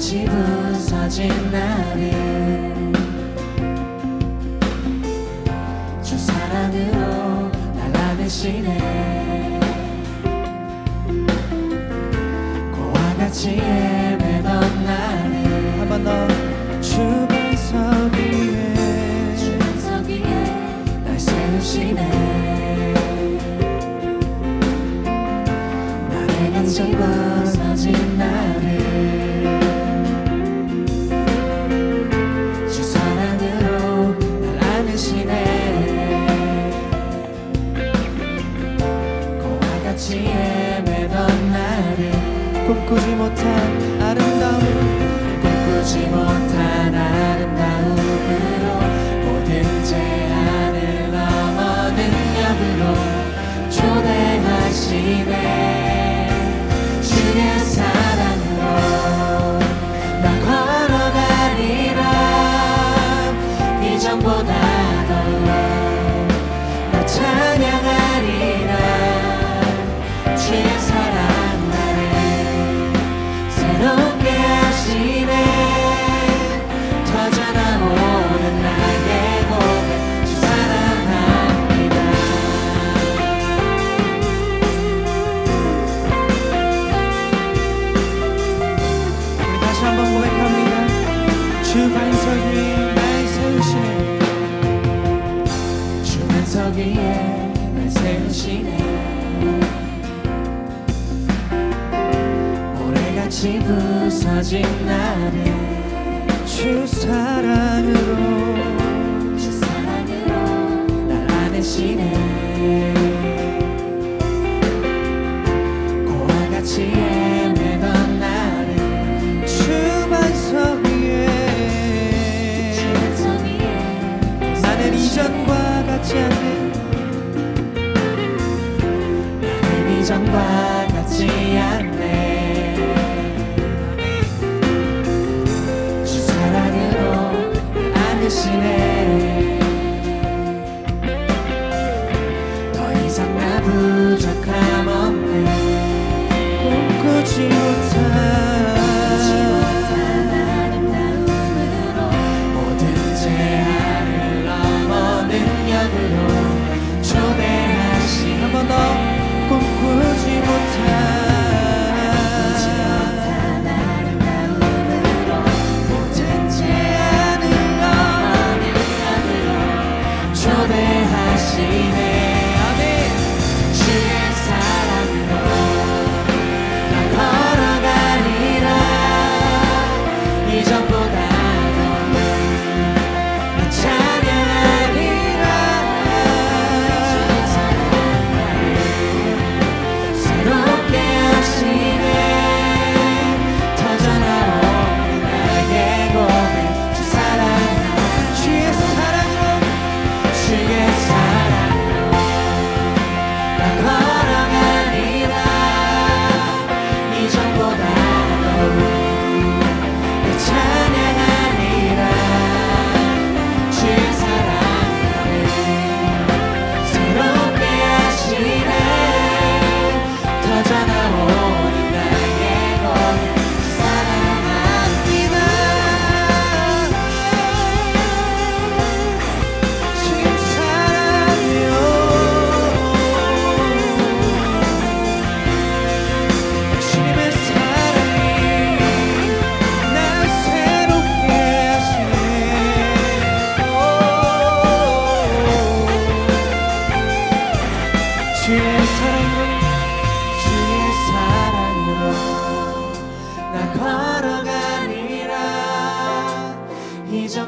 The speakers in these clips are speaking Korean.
꽃이 부서진 나를 주 사랑으로 날아내시네. 고와 같이 헤매던 나를 한번 더. 주방석 위에 주방석 위에 날 세우시네. Kurim. 그렇게 하시 오직 나는 주 사랑으로 주 사랑으로 날 안으시네 you tell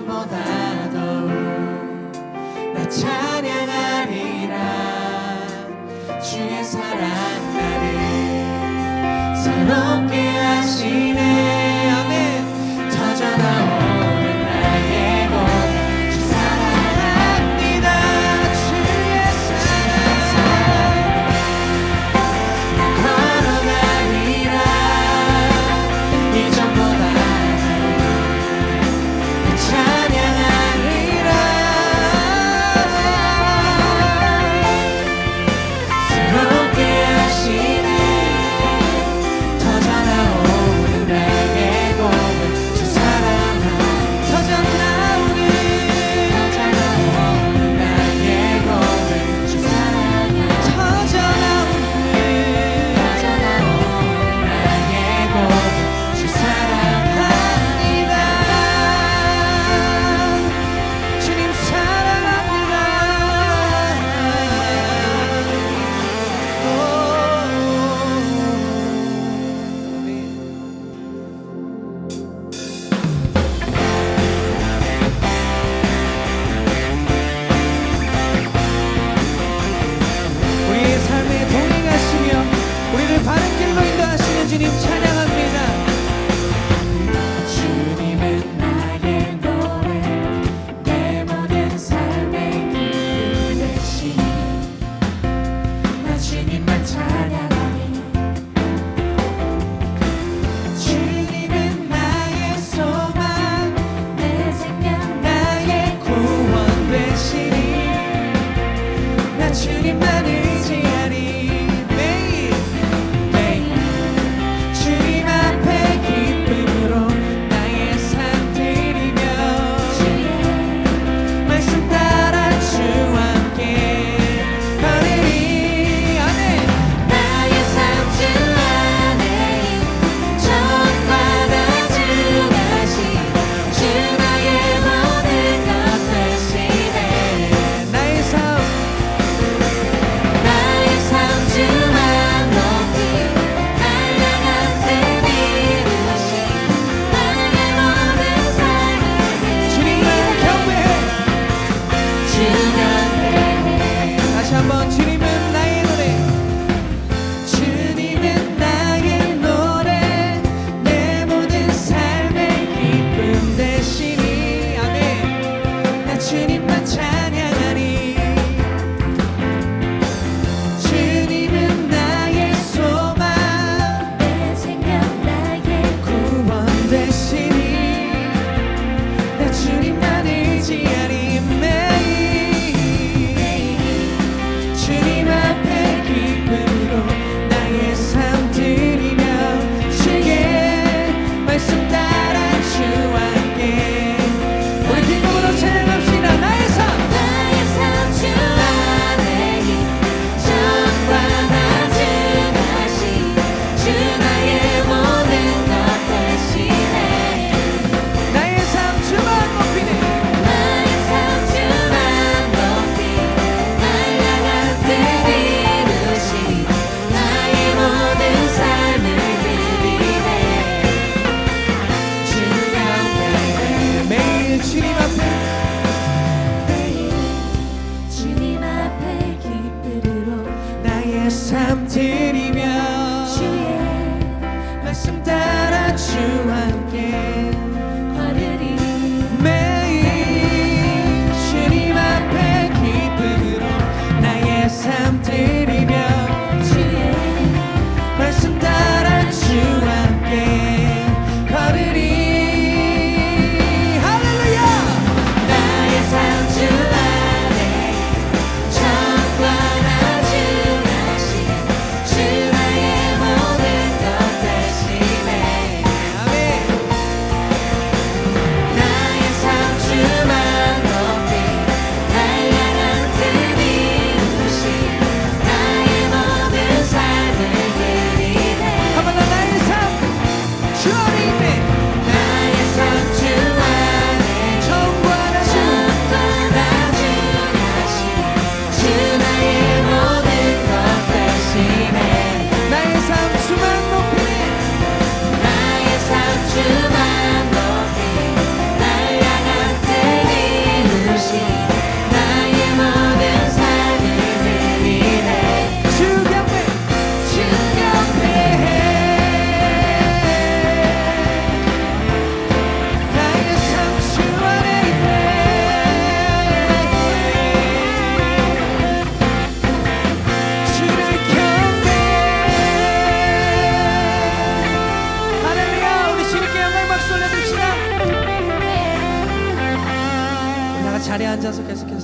전보다 더욱 나 찾아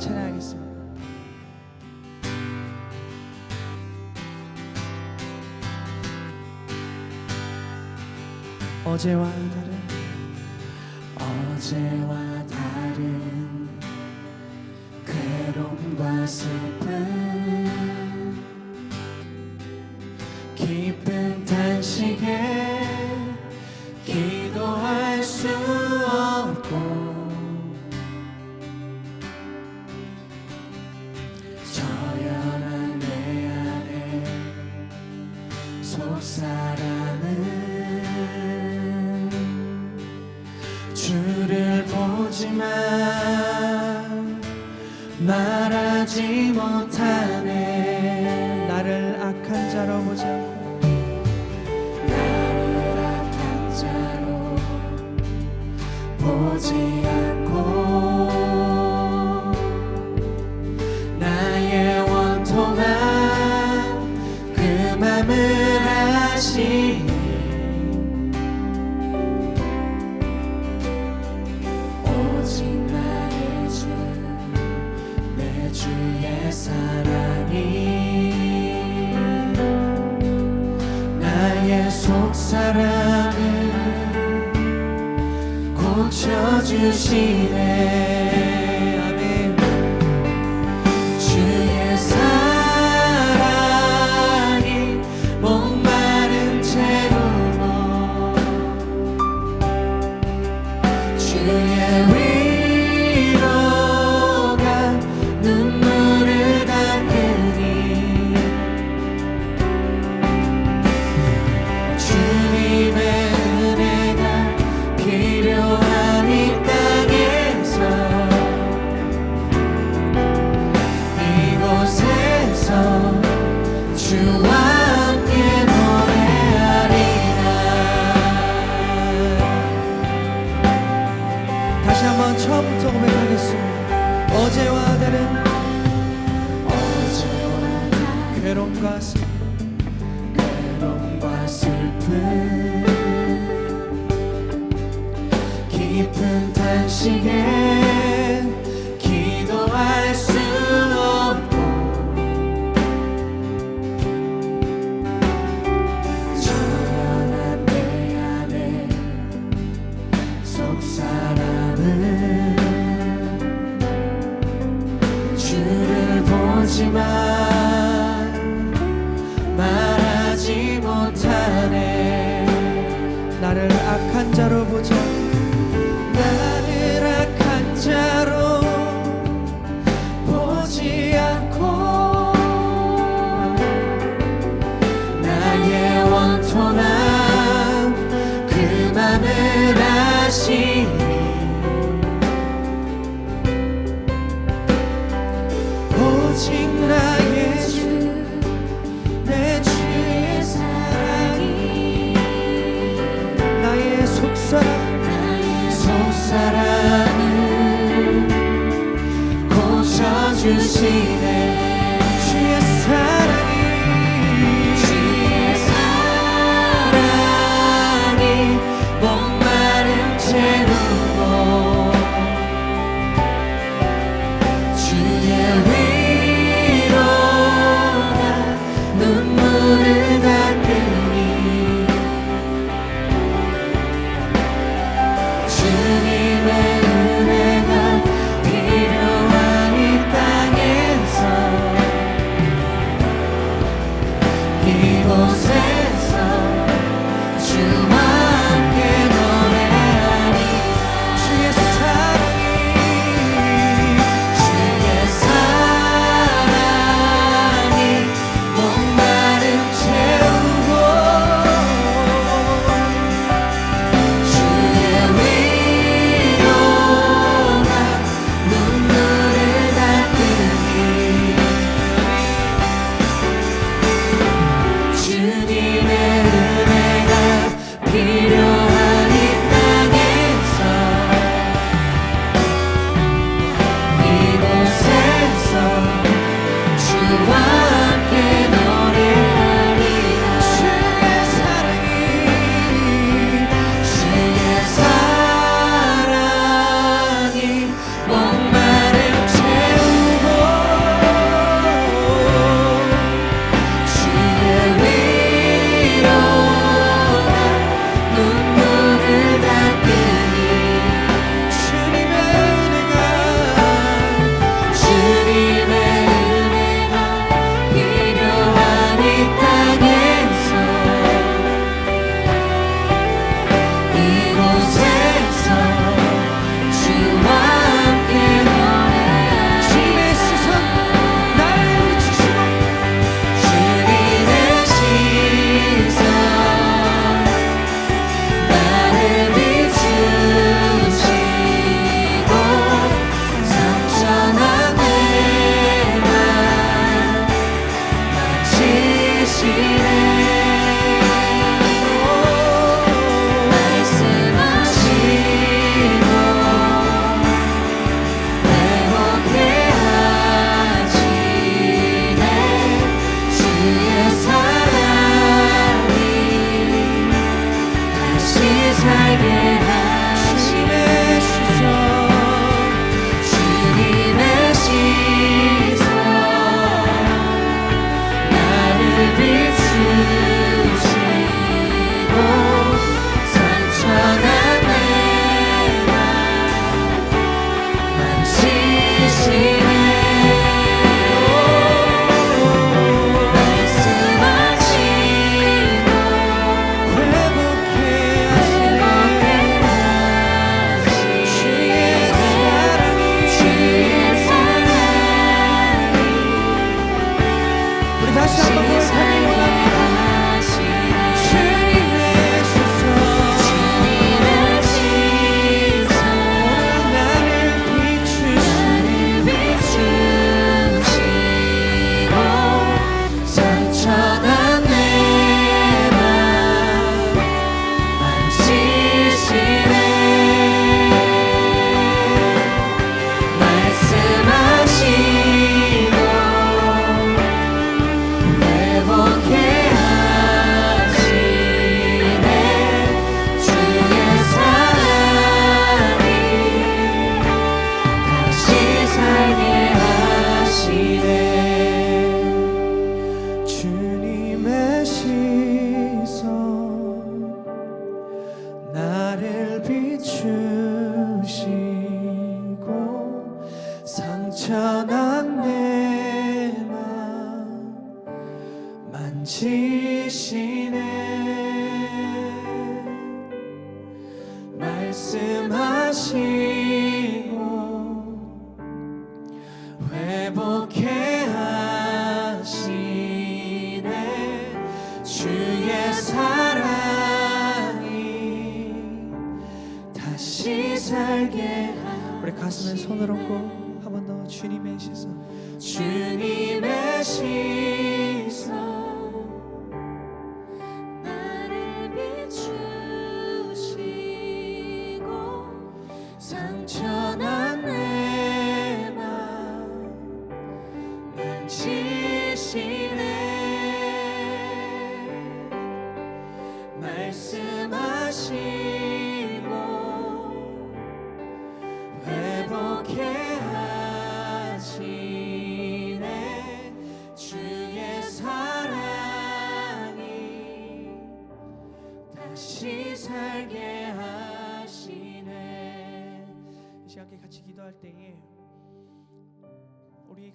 찬양하겠습니다. 어제와 다른 어제와 다른 괴로움과 슬픔 주의 사랑이 나의 속사랑을 고쳐주시네. 열어보자. 나를 악한 자로 보지 않고 나의 원통함 그만을 아시오 회복해 하시네. 주의 사랑이 다시 살게 우리 가슴에 손을 얹고 한 번 더 주님의 시선. 주님의 시선 하시고 회복해 하시네.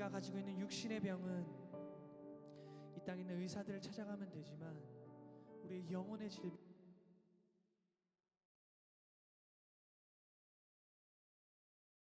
가지고 있는 육신의 병은 이 땅에 있는 의사들을 찾아가면 되지만 우리의 영혼의 질병